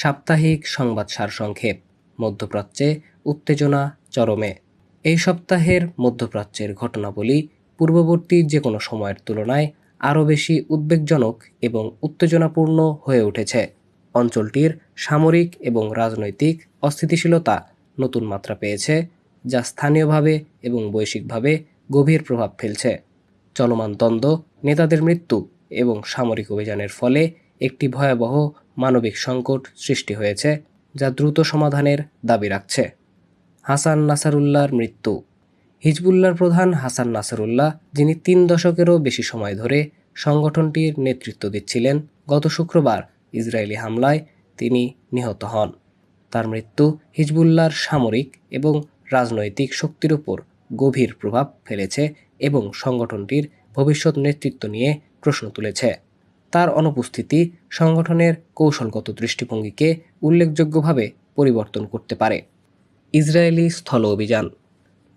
সাপ্তাহিক সংবাদ সারসংক্ষেপ, মধ্যপ্রাচ্যে উত্তেজনা চরমে। এই সপ্তাহের মধ্যপ্রাচ্যের ঘটনাবলী পূর্ববর্তী যে কোনো সময়ের তুলনায় আরও বেশি উদ্বেগজনক এবং উত্তেজনাপূর্ণ হয়ে উঠেছে। অঞ্চলটির সামরিক এবং রাজনৈতিক অস্থিতিশীলতা নতুন মাত্রা পেয়েছে, যা স্থানীয়ভাবে এবং বৈশ্বিকভাবে গভীর প্রভাব ফেলছে। চলমান দ্বন্দ্ব, নেতাদের মৃত্যু এবং সামরিক অভিযানের ফলে একটি ভয়াবহ মানবিক সংকট সৃষ্টি হয়েছে, যা দ্রুত সমাধানের দাবি রাখছে। হাসান নাসারুল্লাহর মৃত্যু। হিজবুল্লাহর প্রধান হাসান নাসারুল্লাহ, যিনি তিন দশকেরও বেশি সময় ধরে সংগঠনটির নেতৃত্ব দিচ্ছিলেন, গত শুক্রবার ইসরায়েলি হামলায় তিনি নিহত হন। তার মৃত্যু হিজবুল্লাহর সামরিক এবং রাজনৈতিক শক্তির উপর গভীর প্রভাব ফেলেছে এবং সংগঠনটির ভবিষ্যৎ নেতৃত্ব নিয়ে প্রশ্ন তুলেছে। তার অনুপস্থিতি সংগঠনের কৌশলগত দৃষ্টিভঙ্গিকে উল্লেখযোগ্যভাবে পরিবর্তন করতে পারে। ইসরায়েলি স্থল অভিযান।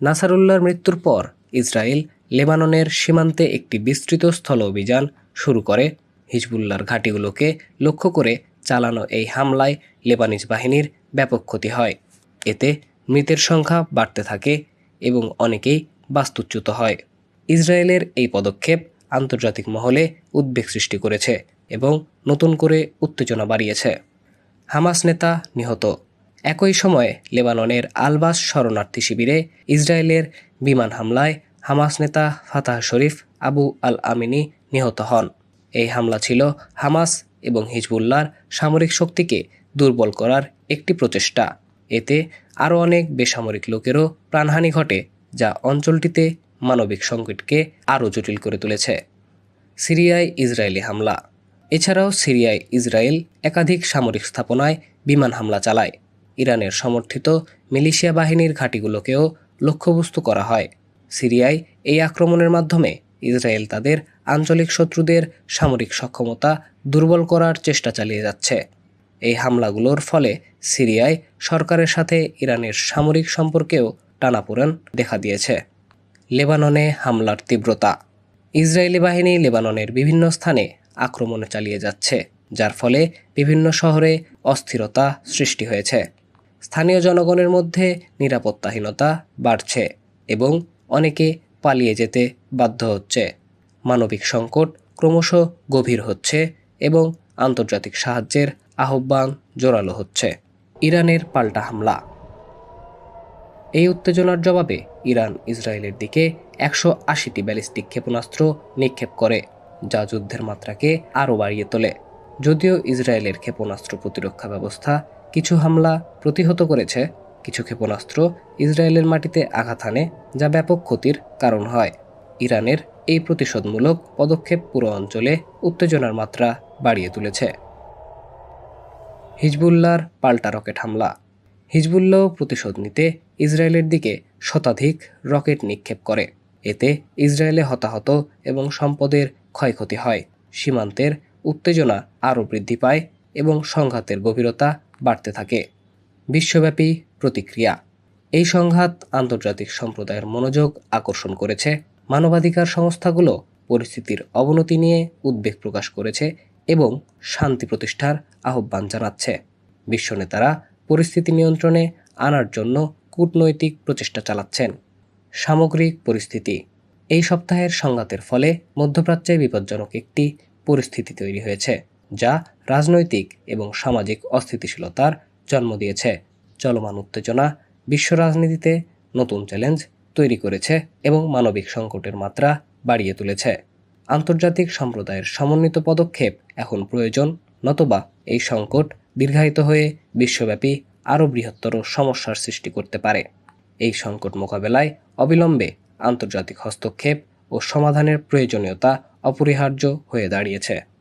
নাসারুল্লাহর মৃত্যুর পর ইসরায়েল লেবাননের সীমান্তে একটি বিস্তৃত স্থল অভিযান শুরু করে। হিজবুল্লাহর ঘাঁটিগুলোকে লক্ষ্য করে চালানো এই হামলায় লেবানিজ বাহিনীর ব্যাপক ক্ষতি হয়। এতে মৃতের সংখ্যা বাড়তে থাকে এবং অনেকেই বাস্তুচ্যুত হয়। ইসরায়েলের এই পদক্ষেপ আন্তর্জাতিক মহলে উদ্বেগ সৃষ্টি করেছে এবং নতুন করে উত্তেজনা বাড়িয়েছে। হামাস নেতা নিহত। একই সময়ে লেবাননের আলবাস শরণার্থী শিবিরে ইসরায়েলের বিমান হামলায় হামাস নেতা Fatah Sharif Abu al Amini নিহত হন। এই হামলা ছিল হামাস এবং হিজবুল্লাহর সামরিক শক্তিকে দুর্বল করার একটি প্রচেষ্টা। এতে আরও অনেক বেসামরিক লোকেরও প্রাণহানি ঘটে, যা অঞ্চলটিতে মানবিক সংকটকে আরও জটিল করে তুলেছে। সিরিয়ায় ইসরায়েলি হামলা। এছাড়াও সিরিয়ায় ইসরায়েল একাধিক সামরিক স্থাপনায় বিমান হামলা চালায়। ইরানের সমর্থিত মিলিশিয়া বাহিনীর ঘাঁটিগুলোকেও লক্ষ্যবস্তু করা হয়। সিরিয়ায় এই আক্রমণের মাধ্যমে ইসরায়েল তাদের আঞ্চলিক শত্রুদের সামরিক সক্ষমতা দুর্বল করার চেষ্টা চালিয়ে যাচ্ছে। এই হামলাগুলোর ফলে সিরিয়ায় সরকারের সাথে ইরানের সামরিক সম্পর্কেও টানাপোড়েন দেখা দিয়েছে। লেবাননে হামলার তীব্রতা। ইসরায়েলি বাহিনী লেবাননের বিভিন্ন স্থানে আক্রমণ চালিয়ে যাচ্ছে, যার ফলে বিভিন্ন শহরে অস্থিরতা সৃষ্টি হয়েছে। স্থানীয় জনগণের মধ্যে নিরাপত্তাহীনতা বাড়ছে এবং অনেকে পালিয়ে যেতে বাধ্য হচ্ছে। মানবিক সংকট ক্রমশ গভীর হচ্ছে এবং আন্তর্জাতিক সাহায্যের আহ্বান জোরালো হচ্ছে। ইরানের পাল্টা হামলা এই উত্তেজনার জবাবে ইরান ইসরায়েলের দিকে একশো আশিটি ব্যালিস্টিক ক্ষেপণাস্ত্র নিক্ষেপ করে, যা যুদ্ধের মাত্রাকে আরও বাড়িয়ে তোলে। যদিও ইসরায়েলের ক্ষেপণাস্ত্র প্রতিরক্ষা ব্যবস্থা কিছু হামলা প্রতিহত করেছে, কিছু ক্ষেপণাস্ত্র ইসরায়েলের মাটিতে আঘাত হানে, যা ব্যাপক ক্ষতির কারণ হয়। ইরানের এই প্রতিশোধমূলক পদক্ষেপ পুরো অঞ্চলে উত্তেজনার মাত্রা বাড়িয়ে তুলেছে। হিজবুল্লাহর পাল্টা রকেট হামলা হিজবুল্লাহ প্রতিশোধ নিতে ইসরায়েলের দিকে শতাধিক রকেট নিক্ষেপ করে। এতে ইসরায়েলে হতাহত এবং সম্পদের ক্ষয়ক্ষতি হয়। সীমান্তের উত্তেজনা আরও বৃদ্ধি পায় এবং সংঘাতের গভীরতা বাড়তে থাকে। বিশ্বব্যাপী প্রতিক্রিয়া। এই সংঘাত আন্তর্জাতিক সম্প্রদায়ের মনোযোগ আকর্ষণ করেছে। মানবাধিকার সংস্থাগুলো পরিস্থিতির অবনতি নিয়ে উদ্বেগ প্রকাশ করেছে এবং শান্তি প্রতিষ্ঠার আহ্বান জানাচ্ছে। বিশ্ব নেতারা পরিস্থিতি নিয়ন্ত্রণে আনার জন্য কূটনৈতিক প্রচেষ্টা চালাচ্ছেন। সামগ্রিক পরিস্থিতি। এই সপ্তাহের সংঘাতের ফলে মধ্যপ্রাচ্যে বিপজ্জনক একটি পরিস্থিতি তৈরি হয়েছে, যা রাজনৈতিক এবং সামাজিক অস্থিতিশীলতার জন্ম দিয়েছে। চলমান উত্তেজনা বিশ্ব রাজনীতিতে নতুন চ্যালেঞ্জ তৈরি করেছে এবং মানবিক সংকটের মাত্রা বাড়িয়ে তুলেছে। আন্তর্জাতিক সম্প্রদায়ের সমন্বিত পদক্ষেপ এখন প্রয়োজন, নতবা এই সংকট দীর্ঘায়িত হয়ে বিশ্বব্যাপী আরও বৃহত্তর সমস্যার সৃষ্টি করতে পারে। এই সংকট মোকাবেলায় অবিলম্বে আন্তর্জাতিক হস্তক্ষেপ ও সমাধানের প্রয়োজনীয়তা অপরিহার্য হয়ে দাঁড়িয়েছে।